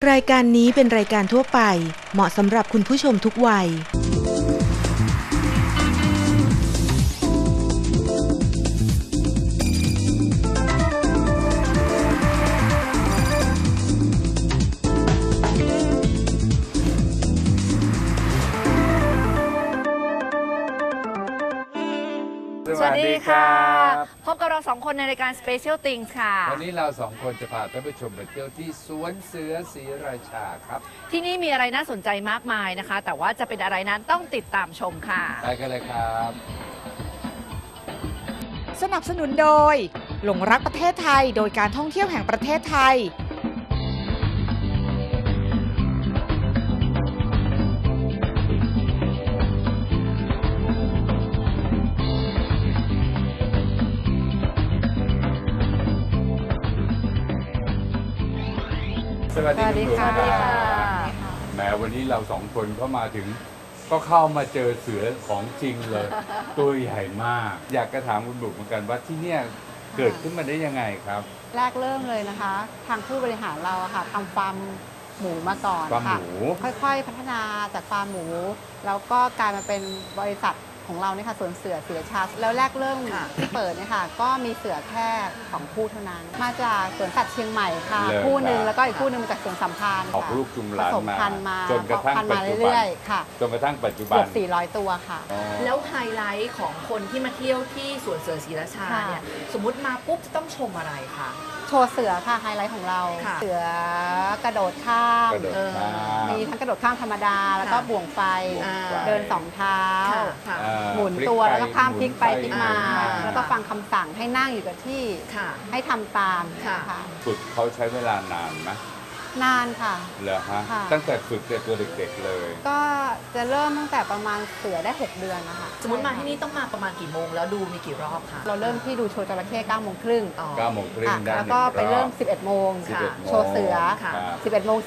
รายการนี้เป็นรายการทั่วไป เหมาะสำหรับคุณผู้ชมทุกวัย สวัสดีค่ะ พบกับเราสองคนในรายการ Special Things ค่ะ วันนี้เราสองคนจะพาท่านผู้ชมไปเที่ยวที่สวนเสือศรีราชาครับ ที่นี่มีอะไรน่าสนใจมากมายนะคะ แต่ว่าจะเป็นอะไรนั้นต้องติดตามชมค่ะ ไปกันเลยครับ สนับสนุนโดย หลงรักประเทศไทย โดยการท่องเที่ยวแห่งประเทศไทย วัสดีสวัสดีคุณค่ะบุ๋มรับแหมวันนี้เราสองคนก็มาถึง ก็เข้ามาเจอเสือของจริงเลย ตัวใหญ่มาก อยากจะถามคุณบุ๋มเหมือนกันว่าที่เนี่ยเกิดขึ้นมาได้ยังไงครับ แรกเริ่มเลยนะคะ ทางผู้บริหารเราอะค่ะทำฟาร์มหมูมาก่อนฟาร์มค่ะหมู ค่อยๆ พัฒนาจากฟาร์มหมู แล้วก็กลายมาเป็นบริษัท ของเราเนี่ยค่ะสวนเสือเสือชาแล้วแรกเริ่มค่ะที่เปิดเนี่ยค่ะก็มีเสือแค่สองคู่เท่านั้น มาจากสวนสัตว์เชียงใหม่ค่ะ เลยคู่หนึ่งครับแล้วก็อีกคู่หนึ่งมาจากสวนสัมพันธ์ออกค่ะลูกจุมผหลานสมมาพันธุ์มาจนกระทั่งพันธุ์ปัมาจจุบัเรื่นอยๆค่ะจนกระทั่งปัจจุบัเกืนอบ400 ตัวค่ะ อ๋อ แล้วไฮไลท์ของคนที่มาเที่ยวที่สวนเสือศรีราชาค่ะเนี่ย สมมติมาปุ๊บจะต้องชมอะไรคะ โชว์เสือค่ะไฮไลท์ของเรา ค่ะ เสือกระโดดข้ามกระโดดข้าม มีทั้งกระโดดข้ามธรรมดา แล้วก็ค่ะบ่วงไฟ อ่า เดินสองเท้า ค่ะค่ะ อ่าหมุนตัวแล้วก็ข้ามพลิกไปพลิกมาอ่าแล้วก็ฟังคำสั่งให้นั่งอยู่กับที่ ค่ะ ให้ทำตามค่ะ ค่ะ ฝึกเขาใช้เวลานานไหม นานค่ะ เหรอฮะ ค่ะ ตั้งแต่ฝึกแต่ตัวเด็กๆเลย ก็จะเริ่มตั้งแต่ประมาณเสือได้ 6 เดือนนะคะสมมติมาที่นี่ต้องมาประมาณกี่โมง แล้วดูมีกี่รอบคะเราเริ่มที่ดูโชว์จระเข้9โมงครึ่งอ๋อ 9 โมงครึ่งค่ะได้แล้วหนึ่งก็ไปเริ่มอบ 11 โมงค่ะ11โมง โชว์เสือ ค่ะครับ 11 โมง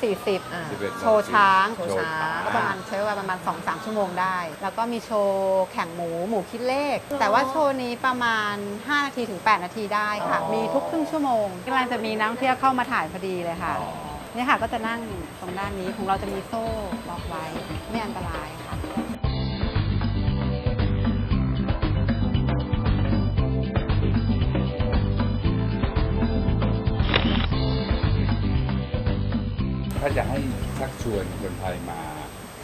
อ่า11โชว์ช้าง โชว์ช้าง ก็ประมาณใช้เวลาประมาณ 2-3 ชั่วโมงได้ แล้วก็มีโชว์แข่งหมูหมูคิดเลข แต่ว่าโชว์นี้ประมาณ 5 นาทีถึง 8 นาทีได้ค่ะ อ๋อ มีทุกครึ่งชั่วโมงกำลังจะมีนักท่องเที่ยวเข้ามาถ่ายพอดีเลยค่ะ อ๋อ เนี่ยค่ะก็จะนั่งตรงด้านนี้ของเราจะมีโซ่ล็อกไว้ไม่อันตรายค่ะ ถ้าจะให้ชักชวนคนไทยมา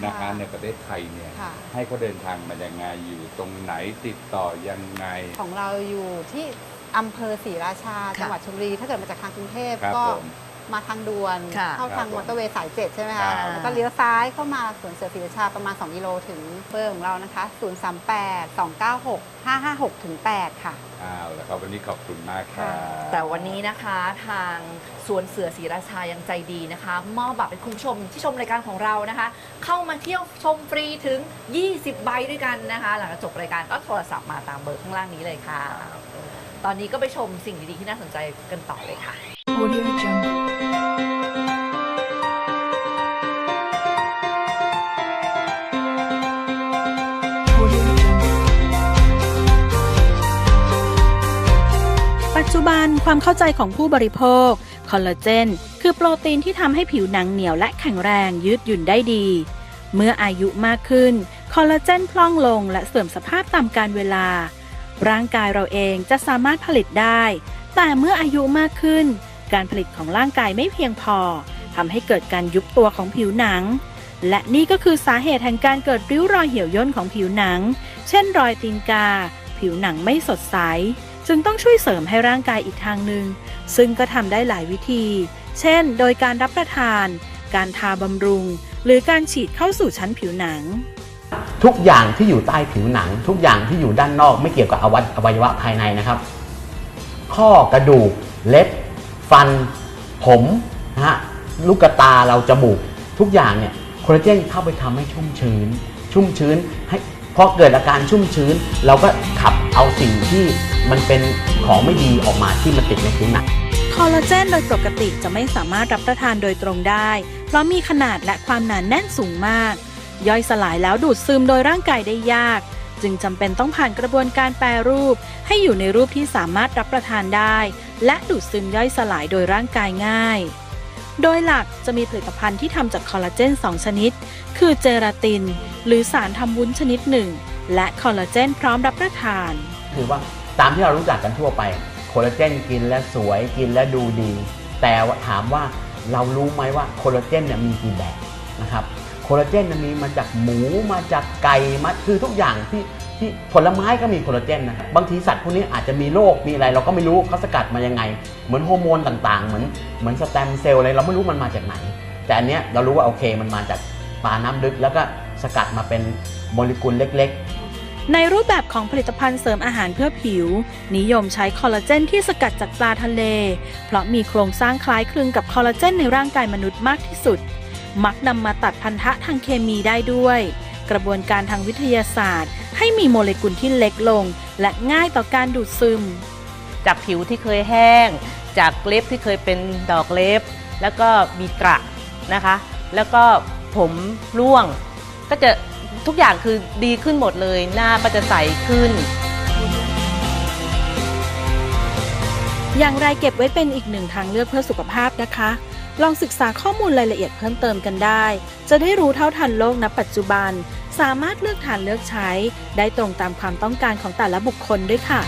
นะคะค่ะในประเทศไทยเนี่ยค่ะ ให้เขาเดินทางมายังไงอยู่ตรงไหนติดต่อยังไง ของเราอยู่ที่อำเภอศรีราชาจังหวัดชลบุรีถ้าเกิดมาจากทางกรุงเทพครับก็ผม มาทางด่วน ค่ะเข้าทางครับผมมอเตอร์เวย์สายเจ็ดใช่ไหมครัคะบ แล้วก็เลี้ยวซ้ายเข้ามาสวนเสือศรีราชาประมาณ 2 กิโลถึงเบอร์ของเรานะคะ 038 296 556ถึง8ค่ะ อ้าวแล้วครับวันนี้ขอบคุณมากครับ แต่วันนี้นะคะทางสวนเสือศรีราชายังใจดีนะคะ มอบบัตรเป็นคุณผู้ชมที่ชมรายการของเรานะคะ เข้ามาเที่ยวชมฟรีถึง 20 ใบด้วยกันนะคะ หลังจากจบรายการก็โทรศัพท์มาตามเบอร์ข้างล่างนี้เลยค่ะ ตอนนี้ก็ไปชมสิ่งดีๆที่น่าสนใจกันต่อเลยค่ะ Audio Jungle. ปัจจุบันความเข้าใจของผู้บริโภค คอลลาเจน คือโปรตีนที่ทำให้ผิวหนังเหนียวและแข็งแรงยืดหยุ่นได้ดี เมื่ออายุมากขึ้น คอลลาเจนพล่องลงและเสื่อมสภาพตามกาลเวลา ร่างกายเราเองจะสามารถผลิตได้ แต่เมื่ออายุมากขึ้น การผลิตของร่างกายไม่เพียงพอทำให้เกิดการยุบตัวของผิวหนัง และนี่ก็คือสาเหตุแห่งการเกิดริ้วรอยเหี่ยวย่นของผิวหนัง เช่น รอยตีนกา ผิวหนังไม่สดใส จึงต้องช่วยเสริมให้ร่างกายอีกทางหนึ่ง ซึ่งก็ทำได้หลายวิธี เช่น โดยการรับประทาน การทาบำรุง หรือการฉีดเข้าสู่ชั้นผิวหนังทุกอย่างที่อยู่ใต้ผิวหนัง ทุกอย่างที่อยู่ด้านนอกไม่เกี่ยวกับอวัยอวัยวะภายในนะครับ ข้อกระดูกเล็บ ฟัน ผมนะฮะลูกตาเราจมูกทุกอย่างเนี่ยโคลลาเจนเข้าไปทำให้ชุ่มชื้น ชุ่มชื้นให้พอเกิดอาการชุ่มชื้น เราก็ขับเอาสิ่งที่มันเป็นของไม่ดีออกมาที่มันติดในผิวหนังคอลลาเจนโดยปกติจะไม่สามารถรับประทานโดยตรงได้ เพราะมีขนาดและความหนานแน่นสูงมาก ย่อยสลายแล้วดูดซึมโดยร่างกายได้ยาก จึงจำเป็นต้องผ่านกระบวนการแปรรูป ให้อยู่ในรูปที่สามารถรับประทานได้ และดูดซึมย่อยสลายโดยร่างกายง่าย โดยหลักจะมีผลิตภัณฑ์ที่ทำจากคอลลาเจน 2 ชนิด คือเจลาติน หรือสารทำวุ้นชนิดหนึ่ง และคอลลาเจนพร้อมรับประทานคือว่าตามที่เรารู้จักกันทั่วไปโคลลาเจนกินแล้วสวยกินแล้วดูดี แต่ถามว่าเรารู้ไหมว่าโคลลาเจนเนี่ยมีกี่แบบนะครับโคลลาเจนนี่ยมีมาจากหมูมาจากไก่มาคือทุกอย่างที่ ที่ผลไม้ก็มีโคลลาเจนนะบางทีสัตว์พวกนี้อาจจะมีโรคมีอะไร เราก็ไม่รู้เขาสกัดมายังไง เหมือนฮอร์โมนต่างๆ เหมือนเหมือนสแตมเซลล์อะไรเราไม่รู้มันมาจากไหน แต่อันเนี้ยเรารู้ว่าโอเคมันมาจากปลาน้ำลึก แล้วก็สกัดมาเป็นโมเลกุลเล็ก ๆ ในรูปแบบของผลิตภัณฑ์เสริมอาหารเพื่อผิว นิยมใช้คอลลาเจนที่สกัดจากปลาทะเล เพราะมีโครงสร้างคล้ายคลึงกับคอลลาเจนในร่างกายมนุษย์มากที่สุด มักนำมาตัดพันธะทางเคมีได้ด้วย กระบวนการทางวิทยาศาสตร์ ให้มีโมเลกุลที่เล็กลง และง่ายต่อการดูดซึม จากผิวที่เคยแห้ง จากเล็บที่เคยเป็นดอกเล็บ แล้วก็มีกระนะคะ แล้วก็ผมร่วง ก็จะทุกอย่างคือดีขึ้นหมดเลย หน้าก็จะใสขึ้น อย่างไรเก็บไว้เป็นอีกหนึ่งทางเลือกเพื่อสุขภาพนะคะ ลองศึกษาข้อมูลรายละเอียดเพิ่มเติมกันได้ จะได้รู้เท่าทันโลกณปัจจุบัน สามารถเลือกทานเลือกใช้ ได้ตรงตามความต้องการของแต่ละบุคคลด้วยค่ะ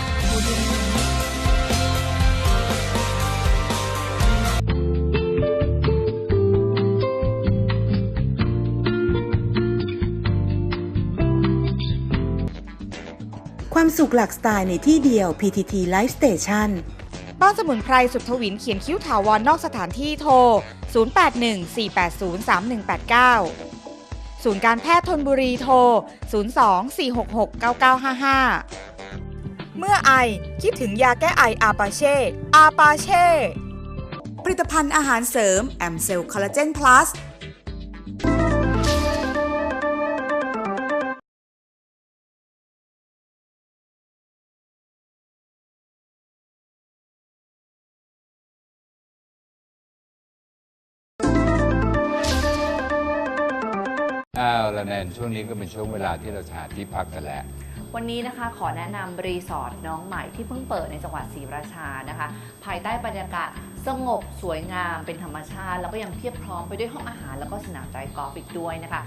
ความสุขหลักสไตล์ในที่เดียว PTT Life Station บ้านสมุนไพรสุดทวินเขียนคิ้วถาวรนอกสถานที่โทร 0814803189 ศูนย์การแพทย์ทนบุรีโทร 02-466-9955 เมื่อไอคิดถึงยาแก้ไออาปาเช่ อาปาเช่ ผลิตภัณฑ์อาหารเสริม แอมเซลคอลลาเจนพลัส ล้วแนนช่วงนี้ก็เป็นช่วงเวลาที่เราจะหาที่พักกันแหละ วันนี้นะคะขอแนะนำรีสอร์ทน้องใหม่ที่เพิ่งเปิดในจังหวัดศรีราชานะคะ ภายใต้บรรยากาศสงบสวยงามเป็นธรรมชาติ แล้วก็ยังเพียบพร้อมไปด้วยห้องอาหาร แล้วก็สนามไดกอล์ฟอีกด้วยนะคะ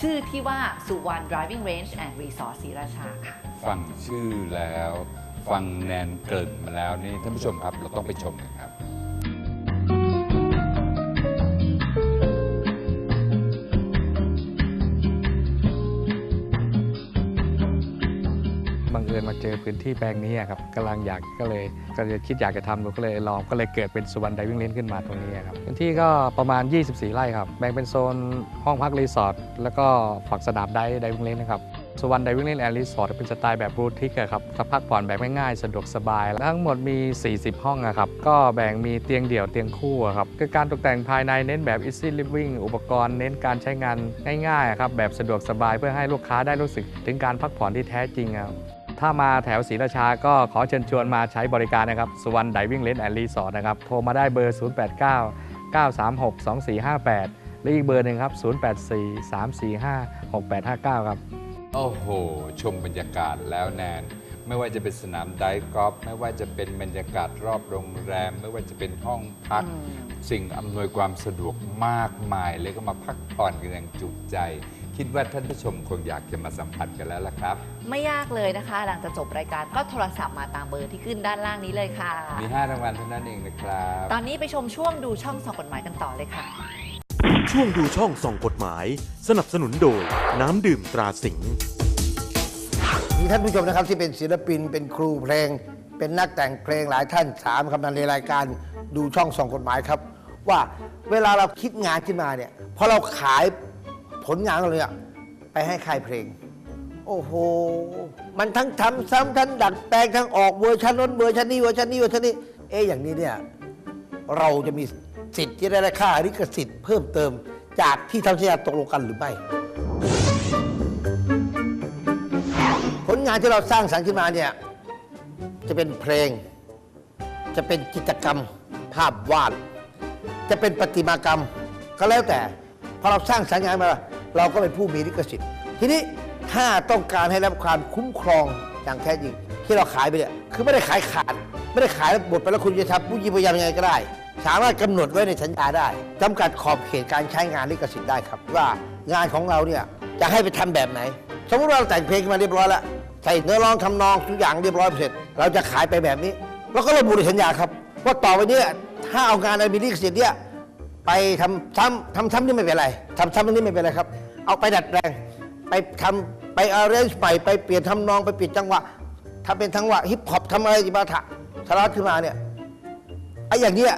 ชื่อที่ว่าสุวรรณ driving range and resort ศรีราชาค่ะ ฟังชื่อแล้ว ฟังแนนเกริดมาแล้วนี่ท่านผู้ชมครับเราต้องไปชมกัน พื้นที่แปลงนี้ครับกำลังอยากก็เลยก็เลยคิดอยากจะทำดูก็เลยลองก็เลยเกิดเป็นสุวรรณไดวิ่งเลนขึ้นมาตรงนี้ครับพื้นที่ก็ประมาณ 24 ไร่ครับแบ่งเป็นโซนห้องพักรีสอร์ทแล้วก็ฝักสนามไดไดวิ่งเลนนะครับสุวรรณไดวิ่งเลนแอนด์รีสอร์ทเป็นสไตล์แบบบูติกครับพักผ่อนแบบง่ายๆสะดวกสบาย ทั้งหมดมี 40 ห้องครับ ก็แบ่งมีเตียงเดี่ยวเตียงคู่ครับคือการตกแต่งภายในเน้นแบบ easy living อุปกรณ์เน้นการใช้งานง่ายๆครับแบบสะดวกสบายเพื่อให้ลูกค้าได้รู้สึกถึงการพักผ่อนที่แท้จริงครับ ถ้ามาแถวศรีราชาก็ขอเชิญชวนมาใช้บริการนะครับสุวรรณไดวิ่งเลนแอนด์รีสอร์ทนะครับโทรมาได้เบอร์ 089 936 2458 และอีกเบอร์หนึ่งครับ 084 345 6859 ครับ โอ้โห ชมบรรยากาศแล้วแนน ไม่ว่าจะเป็นสนามไดกอล์ฟไม่ว่าจะเป็นบรรยากาศรอบโรงแรม ไม่ว่าจะเป็นห้องพัก สิ่งอำนวยความสะดวกมากมายเลยก็มาพักผ่อนกันอย่างจุใจ คิดว่าท่านผู้ชมคงอยากจะมาสัมผัสกันแล้วล่ะครับ ไม่ยากเลยนะคะ หลังจากจบรายการก็โทรศัพท์มาตามเบอร์ที่ขึ้นด้านล่างนี้เลยค่ะ มี 5 รางวัลเท่านั้นเองนะครับ ตอนนี้ไปชมช่วงดูช่องสองกฎหมายกันต่อเลยค่ะ ช่วงดูช่องส่องกฎหมาย สนับสนุนโดย น้ำดื่มตราสิงห์มีท่านผู้ชมนะครับที่เป็นศิลปินเป็นครูเพลง เป็นนักแต่งเพลงหลายท่านถามคำนันในรายการดูช่องส่องกฎหมายครับ ว่าเวลาเราคิดงานขึ้นมาเนี่ยพอเราขาย ผลงานเราเลยอะไปให้ค่ายเพลง โอ้โห มันทั้งทำซ้ำทั้งดัดแปลงทั้งออกเวอร์ชันน้นเวอร์ชันนี้เวอร์ชันนี้เวอร์ชันนี้ เอ๊ะอย่างนี้เนี่ยเราจะมีสิทธิ์ที่ได้ค่าลิขสิทธิ์เพิ่มเติมจากที่ทำสัญญาตกลงกันหรือไม่ ผลงานที่เราสร้างสรรค์ขึ้นมาเนี่ยจะเป็นเพลง จะเป็นกิจกรรม ภาพวาด จะเป็นประติมากรรม ก็แล้วแต่พอเราสร้างสรรค์งานมา เราก็เป็นผู้มีลิขสิทธิ์ ทีนี้ถ้าต้องการให้รับความคุ้มครองอย่างแท้จริง ที่เราขายไปเนี่ยคือไม่ได้ขายขาด ไม่ได้ขายแล้วหมดไปแล้วคุณจะทำผู้ยิพยายามยังไงก็ได้ สามารถกำหนดไว้ในสัญญาได้จำกัดขอบเขตการใช้งานลิขสิทธิ์ได้ครับ ว่างานของเราเนี่ยจะให้ไปทำแบบไหน สมมติว่าเราแต่งเพลงมาเรียบร้อยแล้วใส่เนื้อร้องทำนองทุกอย่างเรียบร้อยเสร็จ เราจะขายไปแบบนี้เราก็ระบุในสัญญาครับ ว่าต่อไปเนี้ถ้าเอางานในมีลิขสิทธิ์เนี่ยไปทำซ้ำทำซ้ำนี่ไม่เป็นไรทำซ้ำนี่ไม่เป็นไรครับ เอาไปดัดแปลง ไปทำไปอาเรนจ์ไปไปเปลี่ยนทำนองไปเปลี่ยนจังหวะถ้าเป็นจังหวะฮิปฮอปทำอะไรจิบาถะสาระขึ้นมาเนี่ยไอ้อย่างเนี้ย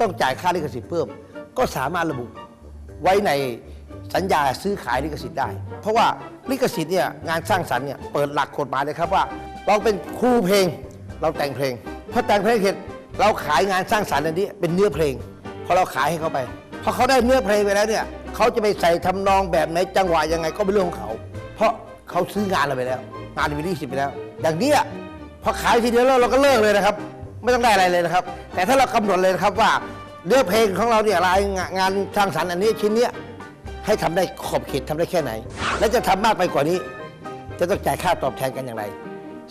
ต้องจ่ายค่าลิขสิทธิ์เพิ่ม ก็สามารถระบุไว้ในสัญญาซื้อขายลิขสิทธิ์ได้ เพราะว่าลิขสิทธิ์เนี่ยงานสร้างสรรค์เนี่ยเปิดหลักกฎหมายเลยครับว่า เราเป็นครูเพลง เราแต่งเพลงพอแต่งเพลงเสร็จเราขายงานสร้างสรรค์อันนี้เป็นเนื้อเพลงพอเราขายให้เขาไปพอเขาได้เนื้อเพลงไปแล้วเนี่ย เขาจะไปใส่ทำนองแบบไหนจังหวะยังไงก็เป็นเรื่องของเขา เพราะเขาซื้องานเราไปแล้ว งานวิลิสิทธิ์ไปแล้ว อย่างนี้พอขายทีเดียวแล้วเราก็เลิกเลยนะครับ ไม่ต้องได้อะไรเลยนะครับ แต่ถ้าเรากำหนดเลยนะครับว่าเนื้อเพลงของเราเนี่ยรายงานสร้างสรรค์อันนี้ชิ้นเนี้ยให้ทำได้ขอบเขตทำได้แค่ไหน และจะทำมากไปกว่านี้ จะต้องจ่ายค่าตอบแทนกันอย่างไร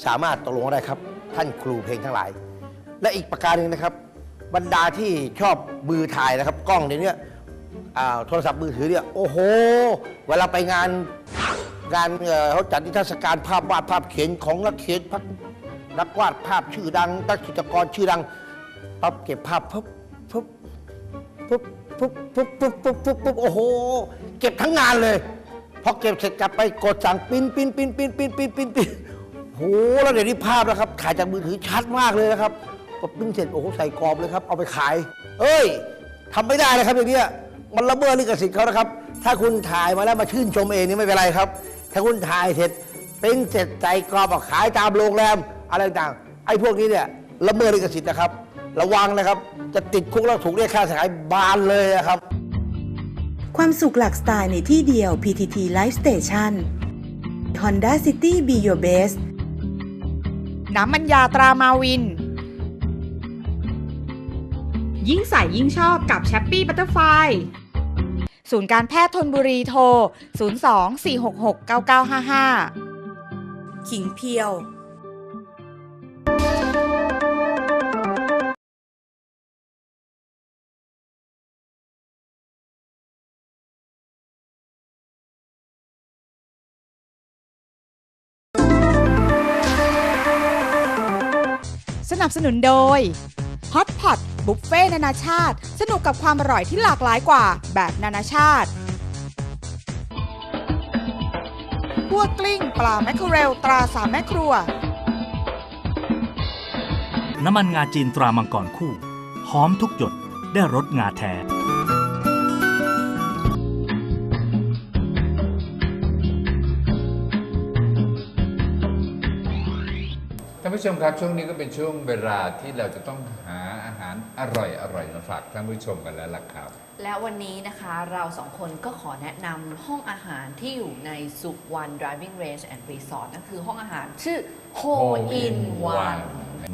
สามารถตกลงได้ครับ ท่านครูเพลงทั้งหลาย และอีกประการหนึ่งนะครับ บรรดาที่ชอบมือถ่ายนะครับ กล้องเดี๋ยวนี้อ โทรศัพท์มือถือเนี่ยโอ้โห เวลาไปงานงานเขาจัดนิทรรศการภาพวาดภาพเขียนของนักเขียนนักวาดภาพชื่อดังนักจิตรกรชื่อดังปั๊บเก็บภาพปุ๊บปุ๊บปุ๊บปุ๊บปุ๊บปุ๊บปุ๊บปุ๊บปุ๊บโอ้โห เก็บทั้งงานเลยพอเก็บเสร็จกลับไปกดสั่งปิ้นปิ้นปิ้นปิ้นปิ้นปิ้นปิ้นปิ้นโหแล้วเดี๋ยวนี้ภาพนะครับ ถ่ายจากมือถือชัดมากเลยนะครับพอปิ้นเสร็จโอ้โหใส่กรอบเลยครับ เอาไปขาย เอ้ยทำไม่ได้นะครับอย่างเนี้ย มันละเมิดลิขสิทธิ์เขานะครับ ถ้าคุณถ่ายมาแล้วมาชื่นชมเองนี่ไม่เป็นไรครับ ถ้าคุณถ่ายเสร็จปริ้นเสร็จใส่กรอบเอาขายตามโรงแรมอะไรต่างๆไอ้พวกนี้เนี่ยละเมิดลิขสิทธิ์นะครับ ระวังนะครับ จะติดคุกแล้วถูกเรียกค่าเสียหายบานเลยนะครับ ความสุขหลักสไตล์ในที่เดียว PTT Life Station Honda City Be Your Best น้ำมันยาตรามาวิน ยิ่งใส่ยิ่งชอบกับแชปปี้บัตเตอร์ไฟ ศูนย์การแพทย์ทนบุรีโทร 02-466-9955 ขิงเพียวสนับสนุนโดย Hot Pot บุฟเฟ่นานาชาติ สนุกกับความอร่อยที่หลากหลายกว่าแบบนานาชาติพัวกลิ้งปลาแมคเคอเรลตราสามแม่ครัว น้ำมันงาจีนตรามังกรคู่ หอมทุกหยดได้รสงาแท้ท่านผู้ชมครับช่วงนี้ก็เป็นช่วงเวลาที่เราจะต้องหา อาหารอร่อยอร่อยมาฝากท่านผู้ชมกันแล้วล่ะครับ แล้ววันนี้นะคะเราสองคนก็ขอแนะนำห้องอาหารที่อยู่ในสุวรรณ Driving Range and Resort นั่นคือห้องอาหารชื่อ Hole in One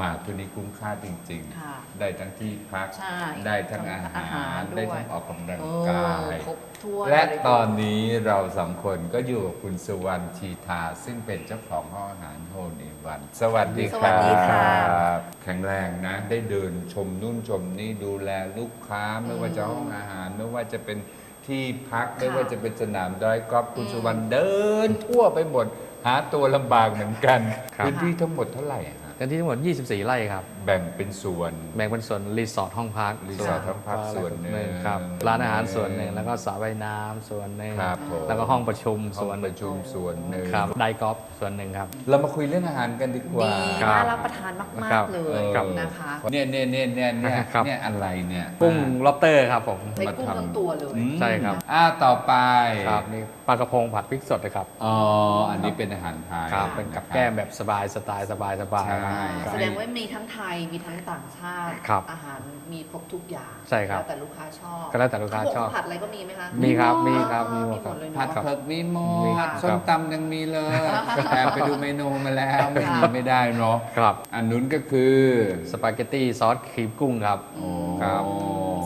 มาตัวนี้คุ้มค่าจริง ค่ะๆ ได้ทั้งที่พัก ใช่ได้ทั้งอาหอาหาาร รด้วย ได้ทั้งออกกำลังเออกาย ครบถ้วนและเลยตอนนี้เราสองคนก็อยู่กับคุณสุวรรณชีทา ซึ่งเป็นเจ้าของห้องอาหารโฮนิวัน สวัสดีสควัสรัดีค่ะ บแข็งแรงนะ ได้เดินชมนู่นชมนี่ดูแลลูกค้าไม่ว่าจะห้องอาหาร ไม่ว่าจะเป็นที่พักไม่ว่าจะเป็นสนามดอยกอล์ฟคุณสุวรรณเดินทั่วไปหมด หาตัวลำบากเหมือนกันครับพื้นที่ทั้งหมดเท่าไหร่อะ ฮะกันที่ทั้งหมด 24 ไร่ครับ แบ่งเป็นส่วน แบ่งเป็นส่วนรีสอร์ทห้องพักรีสอร์ทห้องพักส่วนหนึ่งครับร้านอาหารส่วนหนึ่งแล้วก็สระว่ายน้ำส่วนหนึ่งครับผม แล้วก็ห้องประชุมห้ส่อวนงประชุมส่วนหนึ่งครับไดกอล์ฟส่วนหนึ่งครับ เรามาคุยเรื่องอาหารกันดีกว่าดีครับน่ารับประทานมากครับๆ เลยครับ นะคะ เนี่ยเนี่ยเนี่ยเนี่ยเนี่ยครับ เนี่ยอะไรเนี่ยกุ้งล็อบเตอร์ครับผมใช้กุ้งทั้งตัวเลย อืมใช่ครับ อ่าต่อไปครับนี่ป ลากระพงผัดพริกสดนะครับ อ๋อ อันนี้เป็นอาหารไทยครับเป็นกับแก้มแบบสบายสไตล์สบายสบายใช่แสดงว่ามีทั้งไทยมีทั้งต่างชาติครับอาหารมีครบทุกอย่างใช่ครับแล้วแต่ลูกค้าชอบก็แล้วแต่ลูกค้าชอบข้วผัดอะไรก็มีไหมคะมีครับมีครับมีหมดหมดเลยผัดเนาะเผือกมีหมมีดครับส้มตำยังมีเลยแต่ไปดูเมนูมาแล้วไม่มีไม่ได้เนาะครับอันนู้นก็คือสปาเกตตี้ซอสครีมกุ้งครับครับ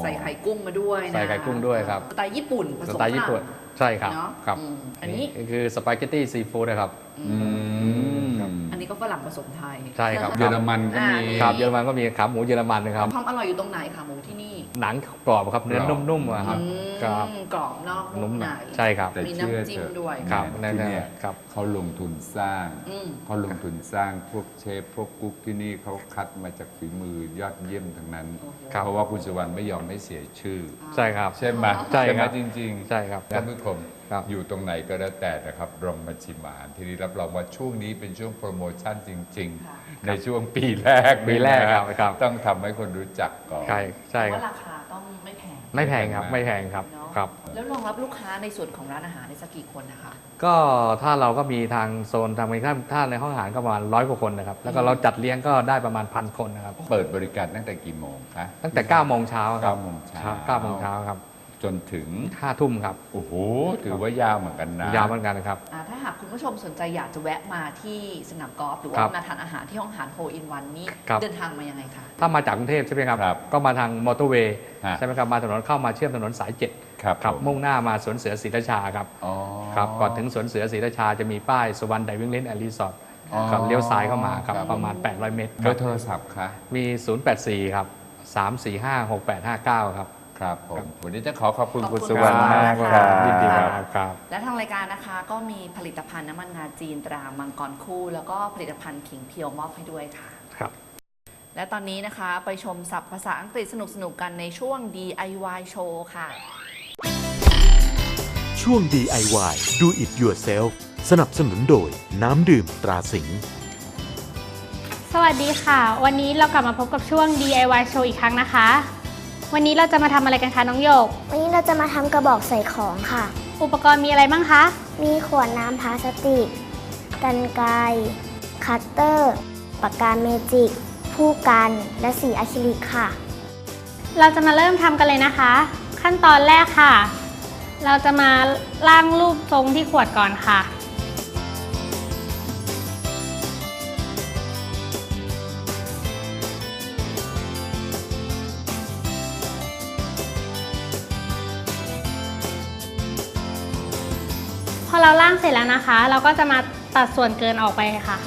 ใส่ไข่กุ้งมาด้วยนะใส่ไข่กุ้งด้วยครับสไตล์ญี่ปุ่นผสสมไตล์ญี่ปุ่นผัก ใช่ครับเนอะครับอืมอันนี้ คือสปาเกตตี้ซีฟู้ดนะครับอืมอั นนี้ก็ฝรั่งผสมไทยใช่ครับ เยอรมันก็มีอ่าครับเยอรมันก็มีขาหมูเยอรมันนะครับ ความอร่อยอยู่ตรงไหนขาหมูที่นี่ หนังกรอบครับเนื้อกรอบนุ่มๆอะครับอืมครับกรอบนอกนุ่นุ่มมหในน่อยใช่ครับ แต่มีเชื่อน้ำจิ้เถมอะด้วยครับที่นั่นเนี่ยครับเขาลงทุนสร้างอืมเขาลงทุนสร้างพวกเชฟพวกกุ๊กที่นี่เขาคัดมาจากฝีมือยอดเยี่ยมทั้งนั้นครับเพราะว่าคุณสุวรรณไม่ยอมไม่เสียชื่อ ใช่ครับ ใช่ไหมใช่ไหคมรับจริง ๆ ใช่ครับท่านผู้ชมครับ อยู่ตรงไหนก็แล้วแต่นะครับลองมาชิมอาหารที่นี่รับรองว่าช่วงนี้เป็นช่วงโปรโมชั่นจริงๆในช่วงปีแรกปีแรกครับนี่นะครับ ต้องทำให้คนรู้จักก่อน ใช่ใช่ครับ ว่าราคาต้องไม่แพงไม่แพงครับ ไม่แพงครับเนอะครับ แล้วรองรับลูกค้าในส่วนของร้านอาหารในสักกี่คนนะคะ ก็ถ้าเราก็มีทางโซนทางมีถ้าในห้องอาหารก็ประมาณร้อยกว่าคนนะครับ แล้วก็เราจัดเลี้ยงก็ได้ประมาณพันคนนะครับ เปิดบริการตั้งแต่กี่โมงคะตั้งแต่9โมงเช้าครับ9โมงเช้าครับ9โมงเช้าครับ จนถึง5ทุ่มครับ โอ้โหถือว่ายาวเหมือนกันนะ ยาวเหมือนกันครับ อ่าถ้าหากคุณผู้ชมสนใจอยากจะแวะมาที่สนามกอล์ฟหรือว่าครับมาทานอาหารที่ห้องอาหารโฮอินวันนี้ครับ เดินทางมายังไงคะ ถ้ามาจากกรุงเทพใช่ไหมครับ ครับก็มาทางมอเตอร์เวย์ฮะ ใช่ไหมครับ มาถนนเข้ามาเชื่อมถนนสายเจ็ดครับครับผมมุ่งหน้ามาสวนเสือศรีราชาครับอ๋อ ครับก่อนถึงสวนเสือศรีราชาจะมีป้ายสุวรรณไดวิ่งเลนแอนด์รีสอร์ทอ๋อครับเลี้ยวซ้ายเข้ามาครับครับ ประมาณ 800 เมตรเบอร์โทรศัพท์คะมี 084 ครับ 345 6859 ครับ ครับผมวันนี้จะขอขอบคุณขอบคุณคุณสุวรรณมากค่ะครับยินดีคครัรับบครับ และทางรายการนะคะก็มีผลิตภัณฑ์น้ำมันงาจีนตรามังกรคู่ แล้วก็ผลิตภัณฑ์ขิงเพียวมอบให้ด้วยค่ะครับ และตอนนี้นะคะไปชมศัพท์ภาษาอังกฤษสนุกๆกันในช่วง DIY Show ค่ะ ช่วง DIY Do It Yourself สนับสนุนโดยน้ำดื่มตราสิงห์สวัสดีค่ะ วันนี้เรากลับมาพบกับช่วง DIY Show อีกครั้งนะคะ วันนี้เราจะมาทำอะไรกันคะน้องโยก วันนี้เราจะมาทำกระบอกใส่ของค่ะ อุปกรณ์มีอะไรบ้างคะ มีขวดน้ำพลาสติก กันไกรคัตเตอร์ ปากกาเมจิก ผู้กัน และสีอะคริลิกค่ะ เราจะมาเริ่มทำกันเลยนะคะ ขั้นตอนแรกค่ะ เราจะมาล่างรูปทรงที่ขวดก่อนค่ะ เราล่างเสร็จแล้วนะคะ เราก็จะมาตัดส่วนเกินออกไปค่ะ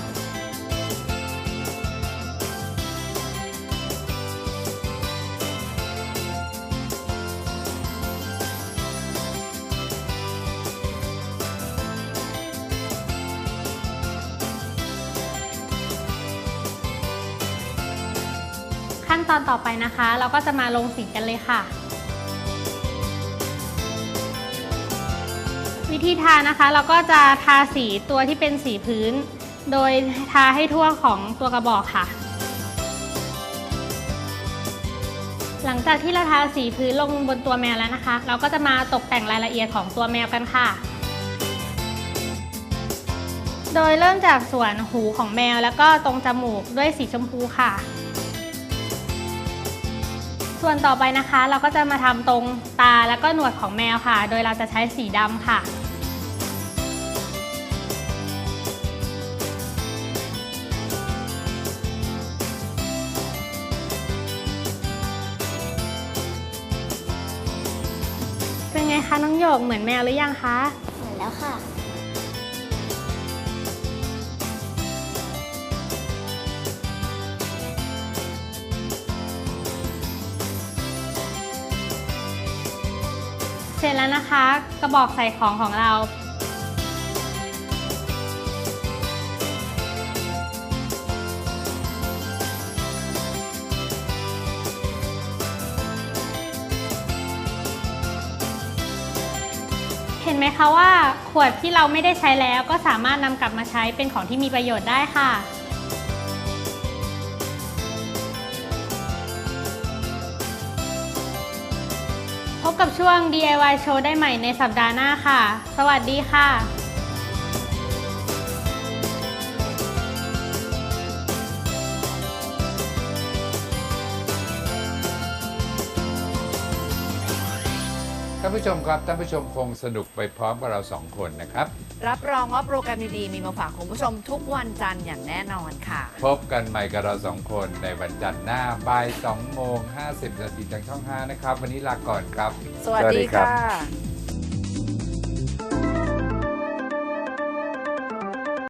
ขั้นตอนต่อไปนะคะ เราก็จะมาลงสีกันเลยค่ะ ธีทานะคะ เราก็จะทาสีตัวที่เป็นสีพื้น โดยทาให้ทั่วของตัวกระบอกค่ะ หลังจากที่เราทาสีพื้นลงบนตัวแมวแล้วนะคะ เราก็จะมาตกแต่งรายละเอียดของตัวแมวกันค่ะ โดยเริ่มจากส่วนหูของแมวแล้วก็ตรงจมูกด้วยสีชมพูค่ะ ส่วนต่อไปนะคะ เราก็จะมาทำตรงตาแล้วก็หนวดของแมวค่ะ โดยเราจะใช้สีดำค่ะ คะน้องโยกเหมือนแมวหรือยังคะ เหมือนแล้วค่ะ เสร็จแล้วนะคะ กระบอกใส่ของของเรา ไหมคะว่าขวดที่เราไม่ได้ใช้แล้วก็สามารถนำกลับมาใช้เป็นของที่มีประโยชน์ได้ค่ะพบกับช่วง DIY Show ได้ใหม่ในสัปดาห์หน้าค่ะ สวัสดีค่ะานผู้ชมครับท่านผู้ชมคงสนุกไปพร้อมกับเราสองคนนะครับ รับรองว่าโปรแกรมดีๆมีมาฝากคุณผู้ชมทุกวันจันทร์อย่างแน่นอนค่ะ พบกันใหม่กับเราสองคนในวันจันทร์หน้าบ่าย2โมง50นาทีทางช่อง 5 นะครับ วันนี้ลาก่อนครับ สวัสดีค่ะ